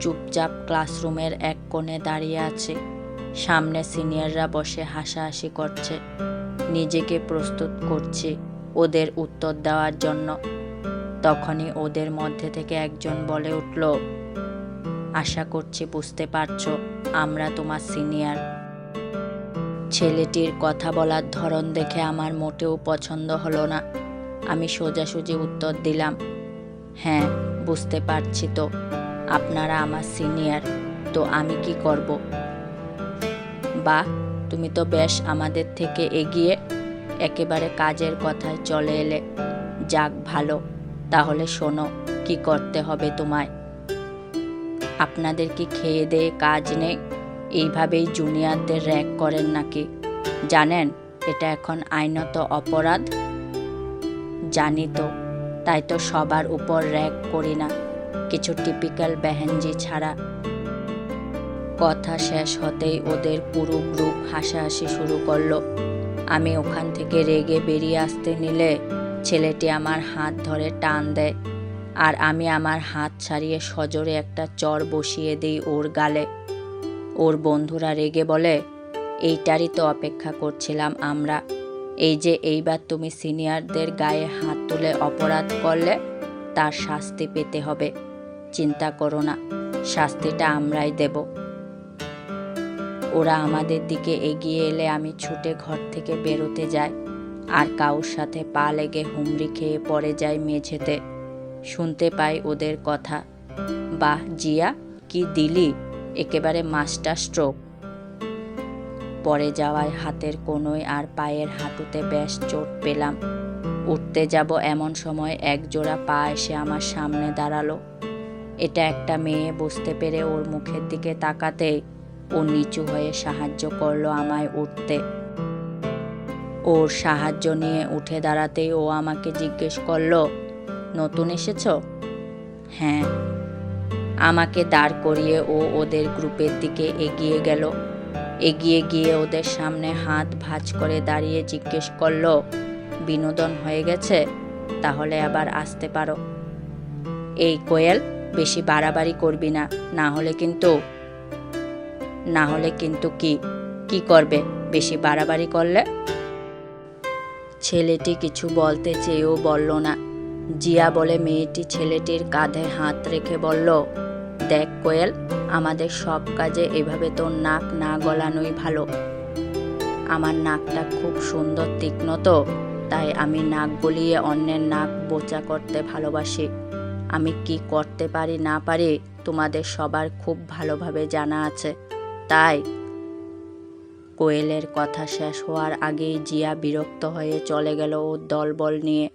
চুপচাপ ক্লাসরুমের এক কোণে দাঁড়িয়ে আছে। সামনে সিনিয়ররা বসে হাসাহাসি করছে। নিজেকে প্রস্তুত করছি ওদের উত্তর দেওয়ার জন্য। তখনই ওদের মধ্যে থেকে একজন বলে উঠল, আশা করছি বুঝতে পারছ, আমরা তোমার সিনিয়র। ছেলেটির কথা বলার ধরন দেখে আমার মোটেও পছন্দ হলো না। আমি সোজাসুজি উত্তর দিলাম হ্যাঁ বুঝতে পারছি তো। আপনারা আমার সিনিয়র, তো আমি কি করব? বাহ, তুমি তো বেশ আমাদের থেকে এগিয়ে একেবারে কাজের কথায় চলে এলে। যাক, ভালো। তাহলে শোনো, কি করতে হবে তোমায়? আপনাদের কি খেয়ে দেয়ে কাজ নেই? এইভাবেই জুনিয়রদের র্যাক করেন নাকি? জানেন, এটা এখন আইনত অপরাধ? জানি তো, তাই তো সবার উপর র্যাক করি না। কিছু টিপিক্যাল বেহেনজি ছাড়া। কথা শেষ হতেই ওদের পুরো গ্রুপ হাসাহাসি শুরু করল। আমি ওখান থেকে রেগে বেরিয়ে আসতে নিলে ছেলেটি আমার হাত ধরে টান দেয় আর আমি আমার হাত ছাড়িয়ে সজোরে একটা চর বসিয়ে দিই ওর গালে। ওর বন্ধুরা রেগে বলে, এইটারই তো অপেক্ষা করছিলাম আমরা। এই যে এইবার তুমি সিনিয়রদের গায়ে হাত তুলে অপরাধ করলে তার শাস্তি পেতে হবে। চিন্তা করো না, শাস্তিটা আমরাই দেব। ওরা আমাদের দিকে এগিয়ে এলে আমি ছুটে ঘর থেকে বেরোতে যাই, আর কাউর সাথে পা লেগে হুমড়ি খেয়ে পড়ে যায় মেঝেতে। শুনতে পাই ওদের কথা, বাহ জিয়া, কি দিলি? একেবারে মাস্টার স্ট্রোক। পড়ে যাওয়ায় হাতের কোনোয় আর পায়ের হাঁটুতে বেশ চোট পেলাম। উঠতে যাব এমন সময় এক জোড়া পা এসে আমার সামনে দাঁড়াল। এটা একটা মেয়ে বুঝতে পেরে ওর মুখের দিকে তাকাতে ও নিচু হয়ে সাহায্য করল আমায় উঠতে। ওর সাহায্য নিয়ে উঠে দাঁড়াতেই ও আমাকে জিজ্ঞেস করল, নতুন এসেছ? হ্যাঁ। আমাকে দাঁড় করিয়ে ও ওদের গ্রুপের দিকে এগিয়ে গেল। এগিয়ে গিয়ে ওদের সামনে হাত ভাঁজ করে দাঁড়িয়ে জিজ্ঞেস করল, বিনোদন হয়ে গেছে? তাহলে আবার আসতে পারো। এই কোয়েল বেশি বাড়াবাড়ি করবি না না হলে কিন্তু, না হলে কিন্তু কি কি করবে? বেশি বাড়াবাড়ি করলে? ছেলেটি কিছু বলতে চেয়েও বলল না। জিয়া বলে, মেয়েটি ছেলেটির কাঁধে হাত রেখে বলল, দেখ কোয়েল, আমাদের সব কাজে এভাবে তোর নাক না গলানোই ভালো। আমার নাকটা খুব সুন্দর, তীক্ষ্ণ তো, তাই আমি নাক গলিয়ে অন্যের নাক বোচা করতে ভালোবাসি আমি কি করতে পারি না পারি তোমাদের সবার খুব ভালোভাবে জানা আছে। তাই কোয়েলের কথা শেষ হওয়ার আগেই জিয়া বিরক্ত হয়ে চলে গেল ও দলবল নিয়ে।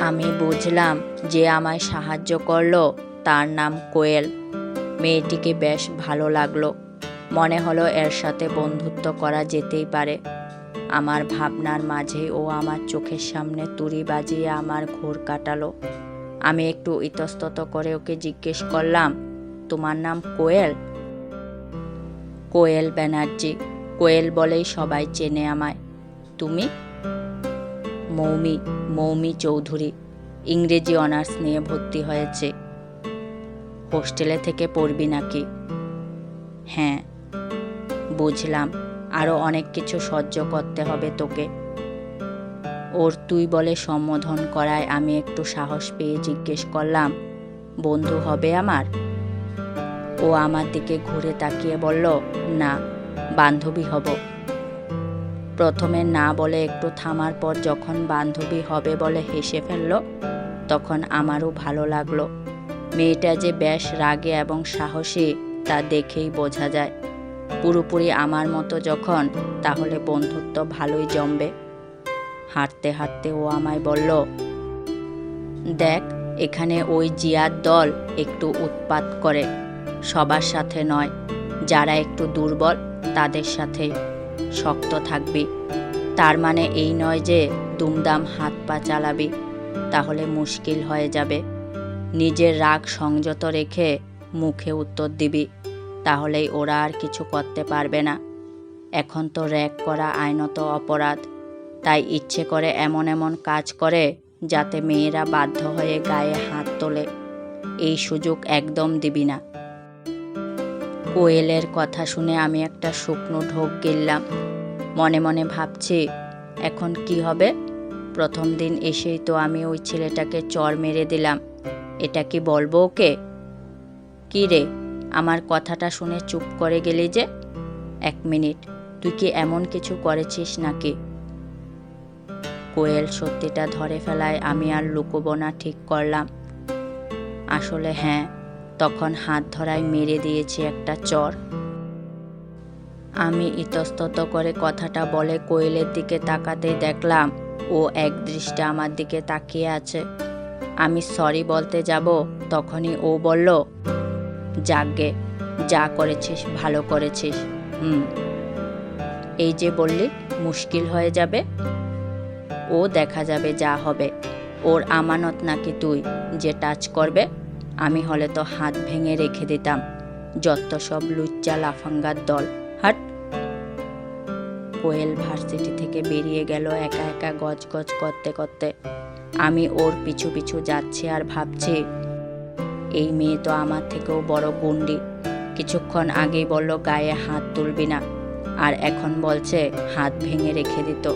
আমি বুঝলাম যে আমায় সাহায্য করল তার নাম কোয়েল। মেয়েটিকে বেশ ভালো লাগল। মনে হলো এর সাথে বন্ধুত্ব করা যেতেই পারে। আমার ভাবনার মাঝে ও আমার চোখের সামনে তুড়ি বাজিয়ে আমার ঘোর কাটালো। আমি একটু ইতস্তত করে ওকে জিজ্ঞেস করলাম, তোমার নাম কোয়েল? কোয়েল ব্যানার্জি। কোয়েল বলেই সবাই চেনে আমায়। তুমি? মৌমি মৌমি চৌধুরী। ইংরেজি অনার্স নিয়ে ভর্তি হয়েছে। হোস্টেলে থেকে পড়বি নাকি? হ্যাঁ। বুঝলাম। আরও অনেক কিছু সহ্য করতে হবে তোকে। ওর তুই বলে সম্বোধন করায় আমি একটু সাহস পেয়ে জিজ্ঞেস করলাম, বন্ধু হবে আমার? ও আমার দিকে ঘুরে তাকিয়ে বলল, না, বান্ধবী হব। প্রথমে না বলে একটু থামার পর যখন বান্ধবী হবে বলে হেসে ফেলল, তখন আমারও ভালো লাগল। মেয়েটা যে বেশ রাগে এবং সাহসী, তা দেখেই বোঝা যায়। পুরোপুরি আমার মতো যখন, তাহলে বন্ধুত্ব ভালোই জমবে। হাঁটতে হাঁটতে ও আমায় বলল, দেখ, এখানে ওই জিয়ার দল একটু উৎপাত করে। সবার সাথে নয়, যারা একটু দুর্বল, তাদের সাথে শক্ত থাকবি। তার মানে এই নয় যে দুমদাম হাত পা চালাবি, তাহলে মুশকিল হয়ে যাবে। নিজের রাগ সংযত রেখে মুখে উত্তর দিবি, তাহলেই ওরা আর কিছু করতে পারবে না। এখন তো র্যাক করা আইনত অপরাধ। তাই ইচ্ছে করে এমন এমন কাজ করে যাতে মেয়েরা বাধ্য হয়ে গায়ে হাত তোলে। এই সুযোগ একদম দিবি না। কোয়েলের কথা শুনে আমি একটা শুকনো ঢোক গিললাম। মনে মনে ভাবছি, এখন কি হবে? প্রথম দিন এসেই তো আমি ওই ছেলেটাকে চর মেরে দিলাম। এটা কি বলব ওকে? কি রে, আমার কথাটা শুনে চুপ করে গেলি যে? এক মিনিট, তুই কি এমন কিছু করেছিস নাকি? কোয়েল সত্যিটা ধরে ফেলায় আমি আর লুকোবো না, ঠিক করলাম। আসলে হ্যাঁ তখন হাত ধরায় মেরে দিয়েছি একটা চর। আমি ইতস্তত করে কথাটা বলে কোয়েলের দিকে তাকাতেই দেখলাম, ও এক দৃষ্টে আমার দিকে তাকিয়ে আছে। আমি সরি বলতে যাব, তখনই ও বলল, যাগে, যা করেছিস, ভালো করেছিস, হুম। এই যে বললি, মুশকিল হয়ে যাবে। ও দেখা যাবে যা হবে। ওর আমানত নাকি তুই? যে টাচ করবে, আমি হলে তো হাত ভেঙে রেখে দিতাম। যত সব লুচ্চা লাফাঙ্গার দল। হাট। কোয়েল ভার্সিটি থেকে বেরিয়ে গেল একা একা গজ গজ করতে করতে। আমি ওর পিছু পিছু যাচ্ছি আর ভাবছি, এই মেয়ে তো আমার থেকেও বড় গুন্ডি। কিছুক্ষণ আগেই বলল, গায়ে হাত তুলবি না। আর এখন বলছে, হাত ভেঙে রেখে দিত।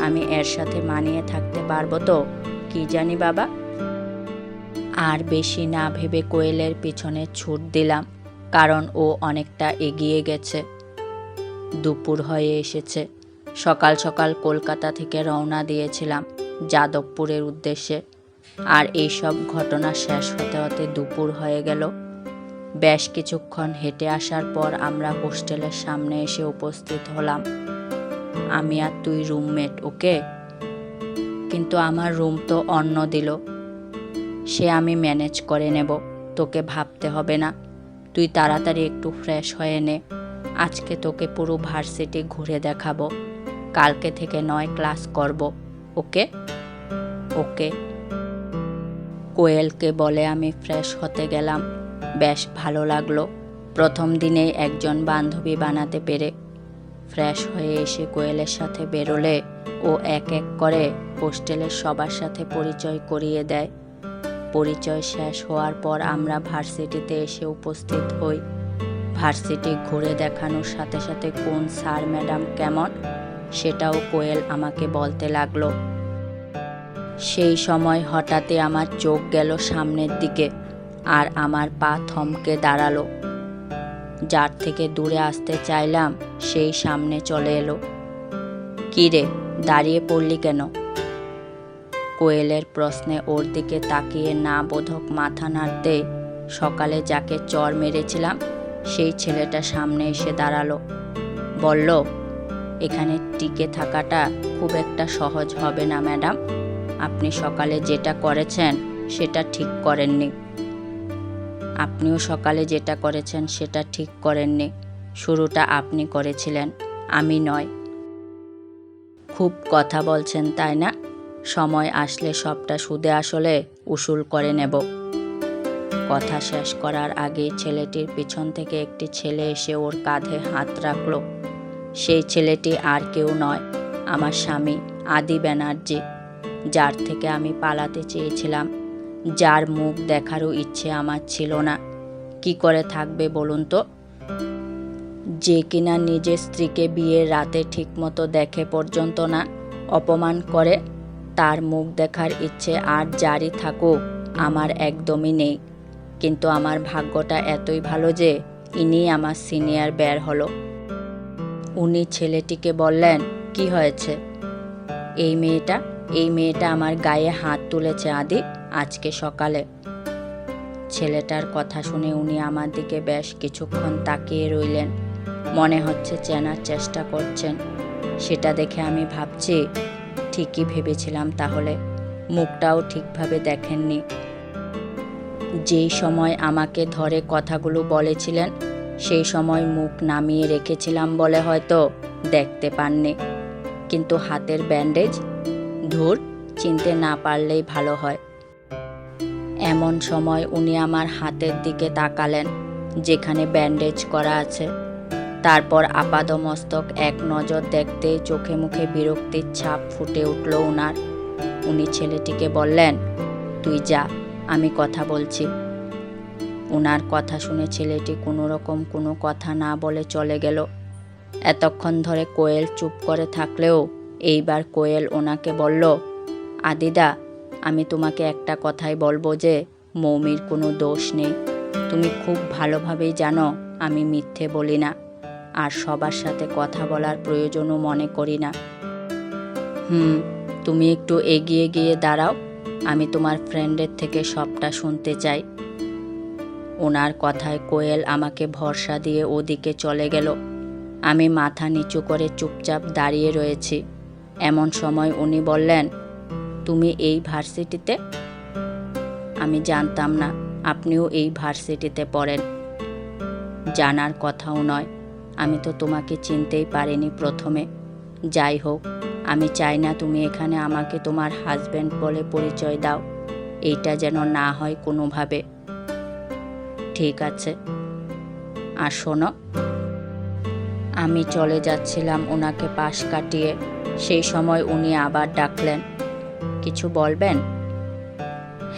আমি এর সাথে মানিয়ে থাকতে পারব তো? কি জানি বাবা? আর বেশি না ভেবে কোয়েলের পিছনে ছুট দিলাম, কারণ ও অনেকটা এগিয়ে গেছে। দুপুর হয়ে এসেছে। সকাল সকাল কলকাতা থেকে রওনা দিয়েছিলাম যাদবপুরের উদ্দেশ্যে। আর এইসব ঘটনা শেষ হতে হতে দুপুর হয়ে গেল। বেশ কিছুক্ষণ হেঁটে আসার পর আমরা হোস্টেলের সামনে এসে উপস্থিত হলাম। আমি আর তুই রুমমেট ওকে কিন্তু আমার রুম তো অন্য দিল। সে আমি ম্যানেজ করে নেব, তোকে ভাবতে হবে না। তুই তাড়াতাড়ি একটু ফ্রেশ হয়ে নে। আজকে তোকে পুরো ভার্সিটি ঘুরে দেখাবো। কালকে থেকে নয় ক্লাস করব ওকে ওকে কোয়েলকে বলে আমি ফ্রেশ হতে গেলাম। বেশ ভালো লাগল। প্রথম দিনেই একজন বান্ধবী বানাতে পেরে। ফ্রেশ হয়ে এসে কোয়েলের সাথে বেরোলে ও এক এক করে হোস্টেলের সবার সাথে পরিচয় করিয়ে দেয়। পরিচয় শেষ হওয়ার পর আমরা ভার্সিটিতে এসে উপস্থিত হই। ভার্সিটি ঘুরে দেখানোর সাথে সাথে কোন স্যার ম্যাডাম কেমন, সেটাও কোয়েল আমাকে বলতে লাগল। সেই সময় হঠাৎই আমার চোখ গেল সামনের দিকে আর আমার পা থমকে দাঁড়াল। যার থেকে দূরে আসতে চাইলাম, সেই সামনে চলে এলো। কি রে, দাঁড়িয়ে পড়লি কেন? কোয়েলের প্রশ্নে ওর দিকে তাকিয়ে না বোধক মাথা নাড়তে সকালে যাকে চর মেরেছিলাম, সেই ছেলেটা সামনে এসে দাঁড়াল। বলল, এখানে টিকে থাকাটা খুব একটা সহজ হবে না, ম্যাডাম। আপনি সকালে যেটা করেছেন, সেটা ঠিক করেননি। আপনিও সকালে যেটা করেছেন সেটা ঠিক করেননি। শুরুটা আপনি করেছিলেন, আমি নয়। খুব কথা বলছেন, তাই না? সময় আসলে সবটা সুদে আসলে উসুল করে নেব। কথা শেষ করার আগেই ছেলেটির পিছন থেকে একটি ছেলে এসে ওর কাঁধে হাত রাখল। সেই ছেলেটি আর কেউ নয়, আমার স্বামী, আদি ব্যানার্জি, যার থেকে আমি পালাতে চেয়েছিলাম। যার মুখ দেখারও ইচ্ছে আমার ছিল না। কি করে থাকবে বলুন তো? যে কিনা নিজের স্ত্রীকে বিয়ের রাতে ঠিকমতো দেখে পর্যন্ত না অপমান করে, তার মুখ দেখার ইচ্ছে আর জারি থাকুক, আমার একদমই নেই। কিন্তু আমার ভাগ্যটা এতই ভালো যে ইনি আমার সিনিয়র বের হলো। উনি ছেলেটিকে বললেন, কি হয়েছে? এই মেয়েটা এই মেয়েটা আমার গায়ে হাত তুলেছে, আদি। আজকে সকালে। ছেলেটার কথা শুনে উনি আমার দিকে বেশ কিছুক্ষণ তাকিয়ে রইলেন। মনে হচ্ছে চেনার চেষ্টা করছেন। সেটা দেখে আমি ভাবছি, ঠিকই ভেবেছিলাম তাহলে। মুখটাও ঠিকভাবে দেখেননি। যেই সময় আমাকে ধরে কথাগুলো বলেছিলেন, সেই সময় মুখ নামিয়ে রেখেছিলাম বলে হয়তো দেখতে পাননি। কিন্তু হাতের ব্যান্ডেজ? ধুর, চিনতে না পারলেই ভালো হয়। এমন সময় উনি আমার হাতের দিকে তাকালেন, যেখানে ব্যান্ডেজ করা আছে। তারপর আপাদমস্তক এক নজর দেখতেই চোখে মুখে বিরক্তির ছাপ ফুটে উঠল উনার। উনি ছেলেটিকে বললেন, তুই যা, আমি কথা বলছি। ওনার কথা শুনে ছেলেটি কোনো রকম কোনো কথা না বলে চলে গেল। এতক্ষণ ধরে কোয়েল চুপ করে থাকলেও এইবার কোয়েল ওনাকে বলল, আদিদা আমি তোমাকে একটা কথাই বলব যে, মৌমির কোনো দোষ নেই। তুমি খুব ভালোভাবেই জানো, আমি মিথ্যে বলি না। আর সবার সাথে কথা বলার প্রয়োজনও মনে করি না। হুম, তুমি একটু এগিয়ে গিয়ে দাঁড়াও। আমি তোমার ফ্রেন্ডের থেকে সবটা শুনতে চাই। ওনার কথায় কোয়েল আমাকে ভরসা দিয়ে ওদিকে চলে গেল। আমি মাথা নিচু করে চুপচাপ দাঁড়িয়ে রয়েছি। এমন সময় উনি বললেন তুমি এই ভার্সিটিতে? আমি জানতাম না আপনিও এই ভার্সিটিতে পড়েন। জানার কথাও নয়। আমি তো তোমাকে চিনতেই পারিনি প্রথমে। যাই হোক, আমি চাই না তুমি এখানে আমাকে তোমার হাজব্যান্ড বলে পরিচয় দাও। এইটা যেন না হয় কোনোভাবে। ঠিক আছে। আর শোনো, আমি চলে যাচ্ছিলাম ওনাকে পাশ কাটিয়ে। সেই সময় উনি আবার ডাকলেন। কিছু বলবেন?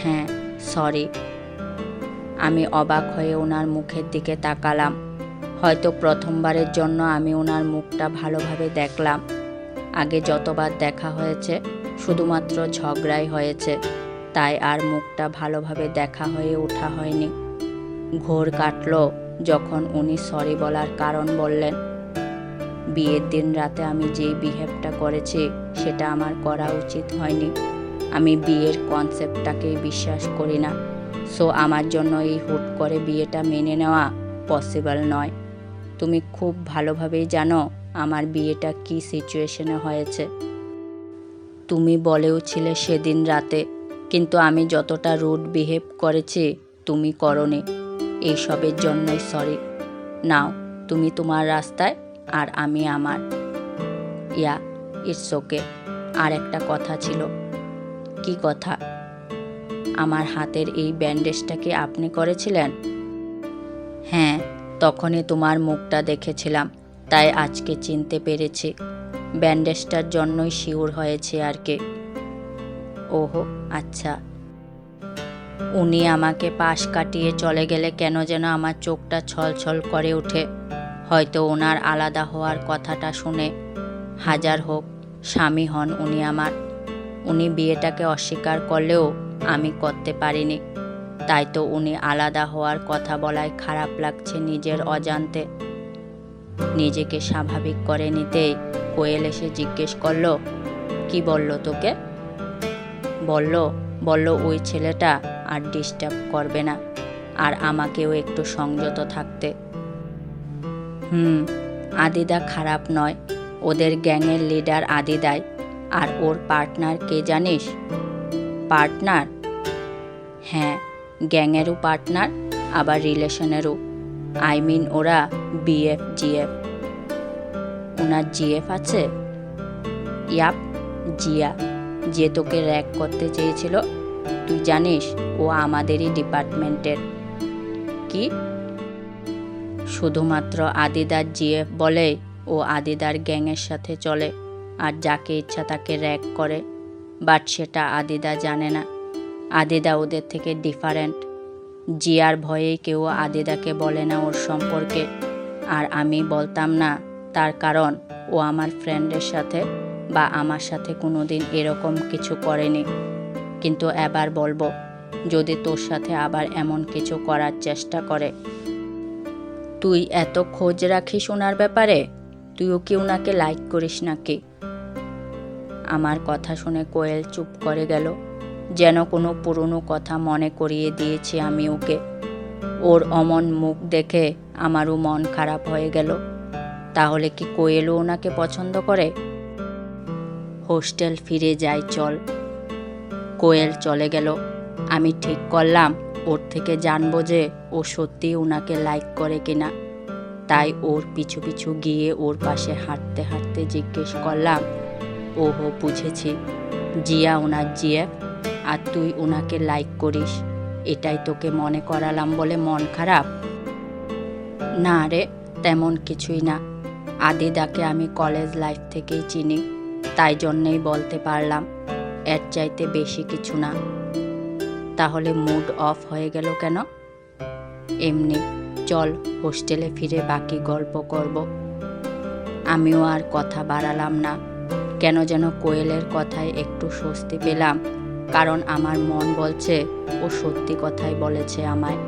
হ্যাঁ সরি আমি অবাক হয়ে ওনার মুখের দিকে তাকালাম। হয়তো প্রথমবারের জন্য আমি ওনার মুখটা ভালোভাবে দেখলাম। আগে যতবার দেখা হয়েছে, শুধুমাত্র ঝগড়াই হয়েছে। তাই আর মুখটা ভালোভাবে দেখা হয়ে ওঠা হয়নি। ঘোর কাটলো যখন উনি সরি বলার কারণ বললেন। বিয়ের দিন রাতে আমি যেই বিহেভটা করেছি, সেটা আমার করা উচিত হয়নি। আমি বিয়ের কনসেপ্টটাকেই বিশ্বাস করি না। সো আমার জন্য এই হুট করে বিয়েটা মেনে নেওয়া পসিবল নয়। তুমি খুব ভালোভাবেই জানো আমার বিয়েটা কি সিচুয়েশনে হয়েছে। তুমি বলেও ছিলে সেদিন রাতে, কিন্তু আমি যতটা রুড বিহেভ করেছি, তুমি করনি। এইসবের জন্যই সরি নাও, তুমি তোমার রাস্তায় আর আমি আমার। ইয়া ইটস ওকে আর একটা কথা ছিল কি কথা? আমার হাতের এই ব্যান্ডেজটা কি আপনি করেছিলেন? হ্যাঁ তখনই তোমার মুখটা দেখেছিলাম, তাই আজকে চিনতে পেরেছি। ব্যান্ডেজটার জন্যই শিওর হয়েছে আর কি। ওহো আচ্ছা। উনি আমাকে পাশ কাটিয়ে চলে গেলে কেন যেন আমার চোখটা ছলছল করে ওঠে। হয়তো ওনার আলাদা হওয়ার কথাটা শুনে হাজার হোক, স্বামী হন উনি আমার। উনি বিয়েটাকে অস্বীকার করলেও আমি করতে পারিনি। তাই তো উনি আলাদা হওয়ার কথা বলায় খারাপ লাগছে নিজের অজান্তে। নিজেকে স্বাভাবিক করে নিতেই কোয়েল এসে জিজ্ঞেস করল, কি বলল তোকে? বলল বলল ওই ছেলেটা আর ডিস্টার্ব করবে না, আর আমাকেও একটু সংযত থাকতে। হুম, আদিদা খারাপ নয়, ওদের গ্যাংয়ের লিডার আদিদাই। আর ওর পার্টনার কে জানিস? পার্টনার? হ্যাঁ গ্যাংয়েরও পার্টনার, আবার রিলেশনেরও। আই মিন ওরা বিএফ জিএফ ওনার জিএফ আছে? ইয়াপ, জিয়া, যে তোকে র্যাক করতে চেয়েছিল, তুই জানিস, ও আমাদেরই ডিপার্টমেন্টের। কি? শুধুমাত্র আদিদার জিএফ বলে ও আদিদার গ্যাংয়ের সাথে চলে। আর যাকে ইচ্ছা তাকে র্যাক করে, বাট সেটা আদিদা জানে না। আদিদা ওদের থেকে ডিফারেন্ট জিয়ার ভয়েই কেউ আদিদাকে বলে না ওর সম্পর্কে। আর আমি বলতাম না, তার কারণ ও আমার ফ্রেন্ডের সাথে বা আমার সাথে কোনো দিন এরকম কিছু করেনি। কিন্তু এবার বলব, যদি তোর সাথে আবার এমন কিছু করার চেষ্টা করে। তুই এত খোঁজ রাখিস ওনার ব্যাপারে? তুইও কি ওনাকে লাইক করিস নাকি? আমার কথা শুনে কোয়েল চুপ করে গেল। যেন কোনো পুরনো কথা মনে করিয়ে দিয়েছি আমি ওকে। ওর অমন মুখ দেখে আমারও মন খারাপ হয়ে গেল। তাহলে কি কোয়েলও ওনাকে পছন্দ করে? হোস্টেল ফিরে যাই, চল। কোয়েল চলে গেল। আমি ঠিক করলাম, ওর থেকে জানব যে ও সত্যি ওনাকে লাইক করে কিনা। তাই ওর পিছু পিছু গিয়ে ওর পাশে হাঁটতে হাঁটতে জিজ্ঞেস করলাম ওহো, বুঝেছি। জিয়া ওনার জিয়া আর তুই ওনাকে লাইক করিস। এটাই তোকে মনে করালাম বলে মন খারাপ? না রে, তেমন কিছুই না। আদিদাকে আমি কলেজ লাইফ থেকেই চিনি, তাই জন্যেই বলতে পারলাম, এর চাইতে বেশি কিছু না। তাহলে মুড অফ হয়ে গেল কেন? এমনি, চল হোস্টেলে ফিরে বাকি গল্প করব। আমিও আর কথা বাড়ালাম না। কেন যেন কোয়েলের কথায় একটু স্বস্তি পেলাম। কারণ আমার মন বলছে, ও সত্যি কথাই বলেছে আমায়।